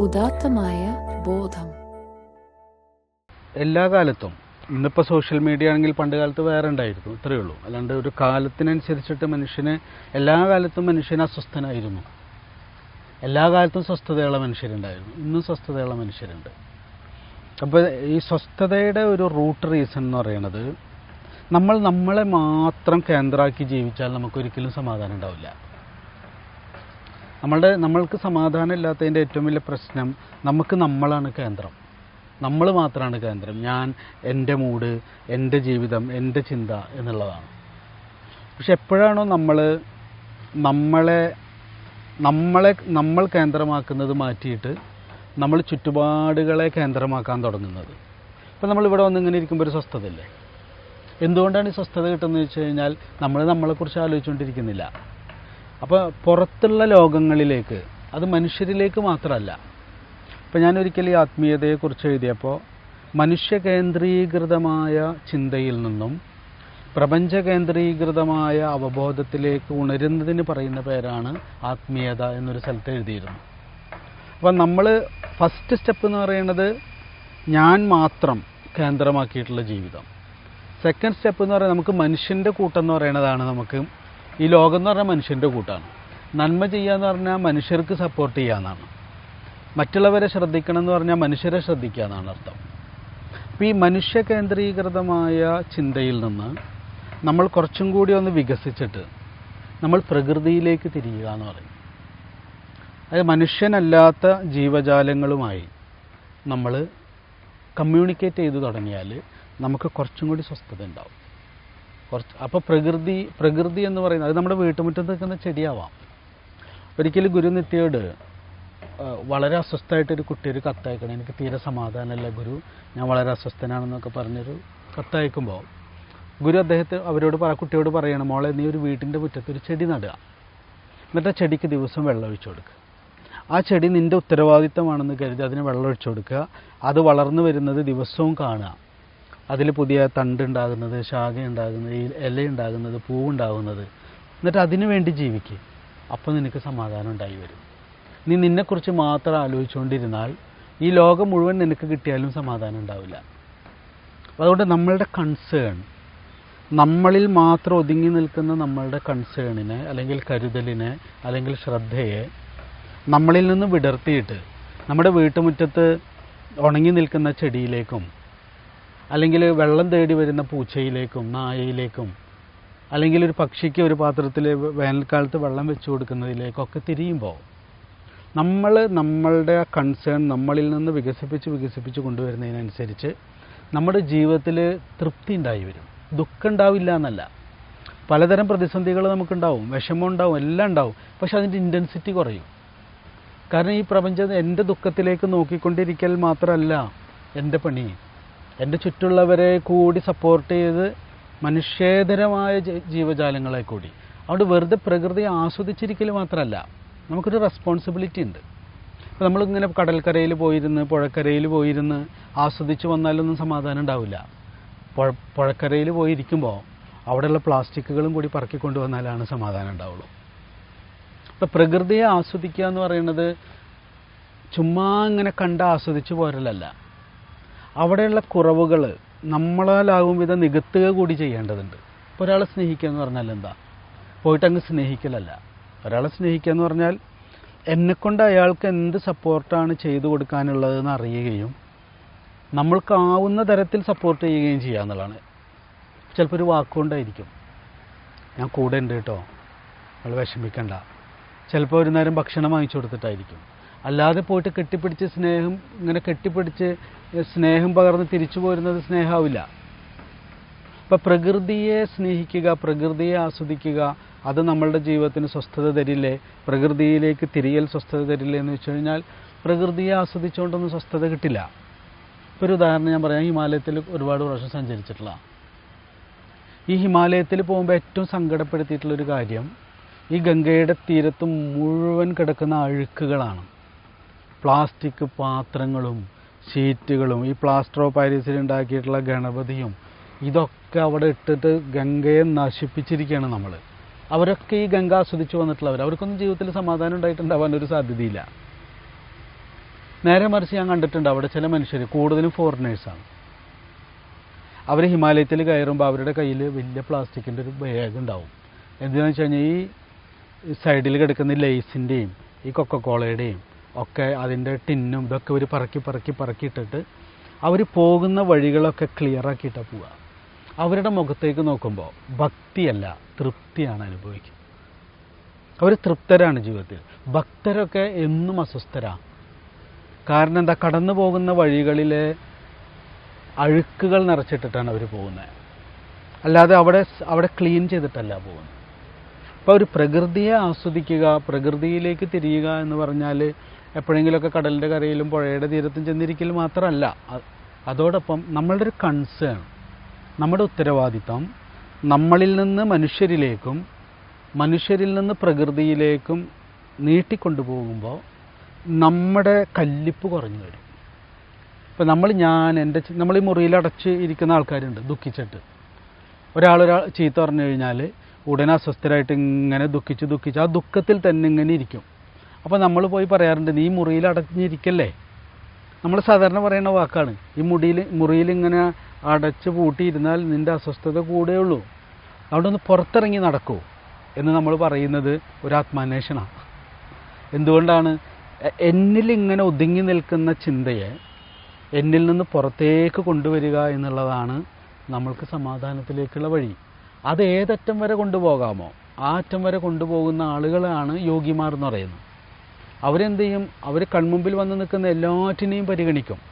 ഉദാത്തമായ ബോധം. എല്ലാ കാലത്തും ഇന്നിപ്പോൾ സോഷ്യൽ മീഡിയ ആണെങ്കിൽ പണ്ട് കാലത്ത് വേറെ ഉണ്ടായിരുന്നു ഇത്രയേ ഉള്ളൂ. അല്ലാണ്ട് ഒരു കാലത്തിനനുസരിച്ചിട്ട് മനുഷ്യന് എല്ലാ കാലത്തും മനുഷ്യൻ അസ്വസ്ഥനായിരുന്നു. എല്ലാ കാലത്തും സ്വസ്ഥതയുള്ള മനുഷ്യരുണ്ടായിരുന്നു. ഇന്നും സ്വസ്ഥതയുള്ള മനുഷ്യരുണ്ട്. അപ്പോൾ ഈ സ്വസ്ഥതയുടെ ഒരു റൂട്ട് റീസൺ എന്ന് പറയുന്നത് നമ്മൾ നമ്മളെ മാത്രം കേന്ദ്രമാക്കി ജീവിച്ചാൽ നമുക്കൊരിക്കലും സമാധാനം ഉണ്ടാവില്ല. നമ്മളുടെ നമ്മൾക്ക് സമാധാനം ഇല്ലാത്തതിന്റെ ഏറ്റവും വലിയ പ്രശ്നം നമുക്ക് നമ്മളാണ് കേന്ദ്രം. നമ്മൾ മാത്രമാണ് കേന്ദ്രം. ഞാൻ എന്റെ മൂഡ് എന്റെ ജീവിതം എന്റെ ചിന്ത എന്നുള്ളതാണ്. പക്ഷെ എപ്പോഴാണോ നമ്മൾ നമ്മളെ നമ്മളെ നമ്മൾ കേന്ദ്രമാക്കുന്നത് മാറ്റിയിട്ട് നമ്മൾ ചുറ്റുപാടുകളെ കേന്ദ്രമാക്കാൻ തുടങ്ങുന്നത്. ഇപ്പം നമ്മളിവിടെ വന്നിങ്ങനെ ഇരിക്കുമ്പോൾ ഒരു സ്വസ്ഥതയില്ലേ? എന്തുകൊണ്ടാണ് ഈ സ്വസ്ഥത കിട്ടുന്നത് വെച്ച് കഴിഞ്ഞാൽ നമ്മൾ നമ്മളെക്കുറിച്ച് ആലോചിച്ചുകൊണ്ടിരിക്കുന്നില്ല. അപ്പോൾ പുറത്തുള്ള ലോകങ്ങളിലേക്ക് അത് മനുഷ്യരിലേക്ക് മാത്രമല്ല. ഇപ്പം ഞാൻ ഒരിക്കൽ ഈ ആത്മീയതയെക്കുറിച്ച് എഴുതിയപ്പോൾ മനുഷ്യ കേന്ദ്രീകൃതമായ ചിന്തയിൽ നിന്നും പ്രപഞ്ച കേന്ദ്രീകൃതമായ അവബോധത്തിലേക്ക് ഉണരുന്നതിന് പറയുന്ന പേരാണ് ആത്മീയത എന്നൊരു സ്ഥലത്ത് എഴുതിയിരുന്നു. അപ്പം നമ്മൾ ഫസ്റ്റ് സ്റ്റെപ്പ് എന്ന് പറയുന്നത് ഞാൻ മാത്രം കേന്ദ്രമാക്കിയിട്ടുള്ള ജീവിതം. സെക്കൻഡ് സ്റ്റെപ്പ് എന്ന് പറയുന്നത് നമുക്ക് മനുഷ്യന്റെ കൂട്ടം എന്ന് പറയുന്നതാണ് നമുക്ക് ഈ ലോകം എന്ന് പറഞ്ഞാൽ മനുഷ്യന്റെ കൂട്ടാണ്. നന്മ ചെയ്യുക എന്ന് പറഞ്ഞാൽ മനുഷ്യർക്ക് സപ്പോർട്ട് ചെയ്യാന്നാണ്. മറ്റുള്ളവരെ ശ്രദ്ധിക്കണം എന്ന് പറഞ്ഞാൽ മനുഷ്യരെ ശ്രദ്ധിക്കുക എന്നാണ് അർത്ഥം. അപ്പോൾ ഈ മനുഷ്യ കേന്ദ്രീകൃതമായ ചിന്തയിൽ നിന്ന് നമ്മൾ കുറച്ചും കൂടി ഒന്ന് വികസിച്ചിട്ട് നമ്മൾ പ്രകൃതിയിലേക്ക് തിരിയുക എന്ന് പറയും. അത് മനുഷ്യനല്ലാത്ത ജീവജാലങ്ങളുമായി നമ്മൾ കമ്മ്യൂണിക്കേറ്റ് ചെയ്തു തുടങ്ങിയാൽ നമുക്ക് കുറച്ചും കൂടി സ്വസ്ഥത ഉണ്ടാവും. കുറച്ച് അപ്പോൾ പ്രകൃതി പ്രകൃതി എന്ന് പറയുന്നത് അത് നമ്മുടെ വീട്ടുമുറ്റത്ത് നിൽക്കുന്ന ചെടിയാവാം. ഒരിക്കലും ഗുരു നിത്യോട് വളരെ അസ്വസ്ഥമായിട്ടൊരു കുട്ടി ഒരു കത്തയക്കണം എനിക്ക് തീരെ സമാധാനമല്ല ഗുരു ഞാൻ വളരെ അസ്വസ്ഥനാണെന്നൊക്കെ പറഞ്ഞൊരു കത്തയക്കുമ്പോൾ ഗുരു അദ്ദേഹത്തെ അവരോട് പറ കുട്ടിയോട് പറയണം മോളെ നീ ഒരു വീട്ടിന്റെ മുറ്റത്തൊരു ചെടി നടുക. എന്നിട്ട് ആ ചെടിക്ക് ദിവസം വെള്ളം ഒഴിച്ചു കൊടുക്കുക. ആ ചെടി നിന്റെ ഉത്തരവാദിത്തമാണെന്ന് കരുതി അതിന് വെള്ളം ഒഴിച്ചു കൊടുക്കുക. അത് വളർന്നു വരുന്നത് ദിവസവും കാണുക. അതിൽ പുതിയ തണ്ട് ഉണ്ടാകുന്നത് ശാഖ ഉണ്ടാകുന്നത് ഇല ഉണ്ടാകുന്നത് പൂവുണ്ടാകുന്നത്. എന്നിട്ട് അതിനു വേണ്ടി ജീവിക്കുക അപ്പോൾ നിനക്ക് സമാധാനം ഉണ്ടായി വരും. നീ നിന്നെക്കുറിച്ച് മാത്രം ആലോചിച്ചുകൊണ്ടിരുന്നാൽ ഈ ലോകം മുഴുവൻ നിനക്ക് കിട്ടിയാലും സമാധാനം ഉണ്ടാവില്ല. അതുകൊണ്ട് നമ്മളുടെ കൺസേൺ നമ്മളിൽ മാത്രം ഒതുങ്ങി നിൽക്കുന്ന നമ്മളുടെ കൺസേണിനെ അല്ലെങ്കിൽ കരുതലിനെ അല്ലെങ്കിൽ ശ്രദ്ധയെ നമ്മളിൽ നിന്ന് വിടർത്തിയിട്ട് നമ്മുടെ വീട്ടുമുറ്റത്ത് ഉണങ്ങി നിൽക്കുന്ന ചെടിയിലേക്കും അല്ലെങ്കിൽ വെള്ളം തേടി വരുന്ന പൂച്ചയിലേക്കും നായയിലേക്കും അല്ലെങ്കിൽ ഒരു പക്ഷിക്ക് ഒരു പാത്രത്തിൽ വേനൽക്കാലത്ത് വെള്ളം വെച്ച് കൊടുക്കുന്നതിലേക്കൊക്കെ തിരിയുമ്പോൾ നമ്മൾ നമ്മളുടെ കൺസേൺ നമ്മളിൽ നിന്ന് വികസിപ്പിച്ച് വികസിപ്പിച്ച് കൊണ്ടുവരുന്നതിനനുസരിച്ച് നമ്മുടെ ജീവിതത്തിൽ തൃപ്തി ഉണ്ടായി വരും. ദുഃഖം ഉണ്ടാവില്ല എന്നല്ല. പലതരം പ്രതിസന്ധികൾ നമുക്കുണ്ടാവും. വിഷമം ഉണ്ടാവും. എല്ലാം ഉണ്ടാവും. പക്ഷെ അതിന്റെ ഇന്റൻസിറ്റി കുറയും. കാരണം ഈ പ്രപഞ്ചം എന്റെ ദുഃഖത്തിലേക്ക് നോക്കിക്കൊണ്ടിരിക്കൽ മാത്രമല്ല എന്റെ പണി. എന്റെ ചുറ്റുള്ളവരെ കൂടി സപ്പോർട്ട് ചെയ്ത് മനുഷ്യേതരമായ ജീവജാലങ്ങളെ കൂടി. അതുകൊണ്ട് വെറുതെ പ്രകൃതി ആസ്വദിച്ചിരിക്കൽ മാത്രമല്ല നമുക്കൊരു റെസ്പോൺസിബിലിറ്റി ഉണ്ട്. അപ്പോൾ നമ്മളിങ്ങനെ കടൽക്കരയിൽ പോയിരുന്ന് പുഴക്കരയിൽ പോയിരുന്ന് ആസ്വദിച്ച് വന്നാലൊന്നും സമാധാനം ഉണ്ടാവില്ല. പുഴ പുഴക്കരയിൽ പോയിരിക്കുമ്പോൾ അവിടെയുള്ള പ്ലാസ്റ്റിക്കുകളും കൂടി പറക്കിക്കൊണ്ട് വന്നാലാണ് സമാധാനം ഉണ്ടാവുള്ളൂ. അപ്പോൾ പ്രകൃതിയെ ആസ്വദിക്കുക എന്ന് പറയുന്നത് ചുമ്മാ ഇങ്ങനെ കണ്ട് ആസ്വദിച്ച് പോരലല്ല. അവിടെയുള്ള കുറവുകൾ നമ്മളാലാകും വിധം നികത്തുക കൂടി ചെയ്യേണ്ടതുണ്ട്. ഇപ്പോൾ ഒരാളെ സ്നേഹിക്കുക എന്ന് പറഞ്ഞാൽ എന്താ? പോയിട്ടങ്ങ് സ്നേഹിക്കലല്ല. ഒരാളെ സ്നേഹിക്കുക എന്ന് പറഞ്ഞാൽ എന്നെക്കൊണ്ട് അയാൾക്ക് എന്ത് സപ്പോർട്ടാണ് ചെയ്തു കൊടുക്കാനുള്ളതെന്ന് അറിയുകയും നമ്മൾക്കാവുന്ന തരത്തിൽ സപ്പോർട്ട് ചെയ്യുകയും ചെയ്യുക എന്നുള്ളതാണ്. ചിലപ്പോൾ ഒരു വാക്കുകൊണ്ടായിരിക്കും. ഞാൻ കൂടെ ഉണ്ട് കേട്ടോ. നമ്മൾ വിഷമിക്കണ്ട. ചിലപ്പോൾ ഒരു നേരം ഭക്ഷണം വാങ്ങിച്ചു കൊടുത്തിട്ടായിരിക്കും. അല്ലാതെ പോയിട്ട് കെട്ടിപ്പിടിച്ച് സ്നേഹം ഇങ്ങനെ കെട്ടിപ്പിടിച്ച് സ്നേഹം പകർന്ന് തിരിച്ചു പോരുന്നത് സ്നേഹമാവില്ല അപ്പം പ്രകൃതിയെ സ്നേഹിക്കുക പ്രകൃതിയെ ആസ്വദിക്കുക അത് നമ്മളുടെ ജീവിതത്തിന് സ്വസ്ഥത തരില്ലേ? പ്രകൃതിയിലേക്ക് തിരിയൽ സ്വസ്ഥത തരില്ലേ എന്ന് വെച്ച് കഴിഞ്ഞാൽ പ്രകൃതിയെ ആസ്വദിച്ചുകൊണ്ടൊന്നും സ്വസ്ഥത കിട്ടില്ല. ഇപ്പോൾ ഒരു ഉദാഹരണം ഞാൻ പറയാം. ഹിമാലയത്തിൽ ഒരുപാട് പ്രാവശ്യം സഞ്ചരിച്ചിട്ടുള്ള. ഈ ഹിമാലയത്തിൽ പോകുമ്പോൾ ഏറ്റവും സങ്കടപ്പെടുത്തിയിട്ടുള്ളൊരു കാര്യം ഈ ഗംഗയുടെ തീരത്ത് മുഴുവൻ കിടക്കുന്ന അഴുക്കുകളാണ്. പ്ലാസ്റ്റിക് പാത്രങ്ങളും ഷീറ്റുകളും ഈ പ്ലാസ്റ്റർ ഓഫ് പാരീസിൽ ഉണ്ടാക്കിയിട്ടുള്ള ഗണപതിയും ഇതൊക്കെ അവിടെ ഇട്ടിട്ട് ഗംഗയെ നശിപ്പിച്ചിരിക്കുകയാണ് നമ്മൾ അവരൊക്കെ ഈ ഗംഗ ആസ്വദിച്ച് വന്നിട്ടുള്ളവർ അവർക്കൊന്നും ജീവിതത്തിൽ സമാധാനം ഉണ്ടായിട്ടുണ്ടാവാൻ ഒരു സാധ്യതയില്ല. നേരെ മറിച്ച് ഞാൻ കണ്ടിട്ടുണ്ട് അവിടെ ചില മനുഷ്യർ കൂടുതലും ഫോറിനേഴ്സാണ് അവർ ഹിമാലയത്തിൽ കയറുമ്പോൾ അവരുടെ കയ്യിൽ വലിയ പ്ലാസ്റ്റിക്കിന്റെ ഒരു ബാഗ് ഉണ്ടാവും. എന്തിനാണെന്ന് വെച്ച് കഴിഞ്ഞാൽ ഈ സൈഡിൽ കിടക്കുന്ന ലേസിന്റെയും ഈ കൊക്കക്കോളയുടെയും ഒക്കെ അതിന്റെ ടിന്നും ഇതൊക്കെ ഒരു പറക്കി പറക്കി പറക്കിയിട്ടിട്ട് അവർ പോകുന്ന വഴികളൊക്കെ ക്ലിയർ ആക്കിയിട്ടാണ് പോവുക. അവരുടെ മുഖത്തേക്ക് നോക്കുമ്പോൾ ഭക്തിയല്ല തൃപ്തിയാണ് അനുഭവിക്കുക. അവർ തൃപ്തരാണ് ജീവിതത്തിൽ. ഭക്തരൊക്കെ എന്നും അസ്വസ്ഥരാണ് കാരണം എന്താ? കടന്നു പോകുന്ന വഴികളിലെ അഴുക്കുകൾ നിറച്ചിട്ടിട്ടാണ് അവർ പോകുന്നത് അല്ലാതെ അവിടെ അവിടെ ക്ലീൻ ചെയ്തിട്ടല്ല പോകുന്നത് അപ്പോൾ ഒരു പ്രകൃതിയെ ആസ്വദിക്കുക പ്രകൃതിയിലേക്ക് തിരിയുക എന്ന് പറഞ്ഞാൽ എപ്പോഴെങ്കിലുമൊക്കെ കടലിന്റെ കരയിലും പുഴയുടെ തീരത്തും ചെന്നിരിക്കൽ മാത്രമല്ല. അതോടൊപ്പം നമ്മളുടെ ഒരു കൺസേൺ നമ്മുടെ ഉത്തരവാദിത്തം നമ്മളിൽ നിന്ന് മനുഷ്യരിലേക്കും മനുഷ്യരിൽ നിന്ന് പ്രകൃതിയിലേക്കും നീട്ടിക്കൊണ്ടുപോകുമ്പോൾ നമ്മുടെ കല്ലിപ്പ് കുറഞ്ഞു വരും. ഇപ്പം നമ്മൾ ഞാൻ എന്റെ നമ്മൾ ഈ മുറിയിൽ അടച്ച് ഇരിക്കുന്ന ആൾക്കാരുണ്ട് ദുഃഖിച്ചിട്ട്. ഒരാൾ ചീത്ത പറഞ്ഞു കഴിഞ്ഞാൽ ഉടനെ അസ്വസ്ഥരായിട്ട് ഇങ്ങനെ ദുഃഖിച്ച് ദുഃഖിച്ച് ആ ദുഃഖത്തിൽ തന്നെ ഇങ്ങനെ ഇരിക്കും. അപ്പോൾ നമ്മൾ പോയി പറയാറുണ്ട് നീ മുറിയിൽ അടഞ്ഞിരിക്കല്ലേ? നമ്മൾ സാധാരണ പറയുന്ന വാക്കാണ്. ഈ മുടിയിൽ മുറിയിൽ ഇങ്ങനെ അടച്ച് പൂട്ടിയിരുന്നാൽ നിന്റെ അസ്വസ്ഥത കൂടെയുള്ളൂ അവിടെ ഒന്ന് പുറത്തിറങ്ങി നടക്കൂ എന്ന് നമ്മൾ പറയുന്നത് ഒരു ആത്മാന്വേഷണമാണ് എന്തുകൊണ്ടാണ്? എന്നിൽ ഇങ്ങനെ ഒതുങ്ങി നിൽക്കുന്ന ചിന്തയെ എന്നിൽ നിന്ന് പുറത്തേക്ക് കൊണ്ടുവരിക എന്നുള്ളതാണ് നമ്മൾക്ക് സമാധാനത്തിലേക്കുള്ള വഴി. അത് ഏതറ്റം വരെ കൊണ്ടുപോകാമോ? ആ അറ്റം വരെ കൊണ്ടുപോകുന്ന ആളുകളാണ് യോഗിമാർ എന്ന് പറയുന്നത്. അവരെന്ത് ചെയ്യും? അവർ കൺമുമ്പിൽ വന്ന് നിൽക്കുന്ന എല്ലാറ്റിനെയും പരിഗണിക്കും.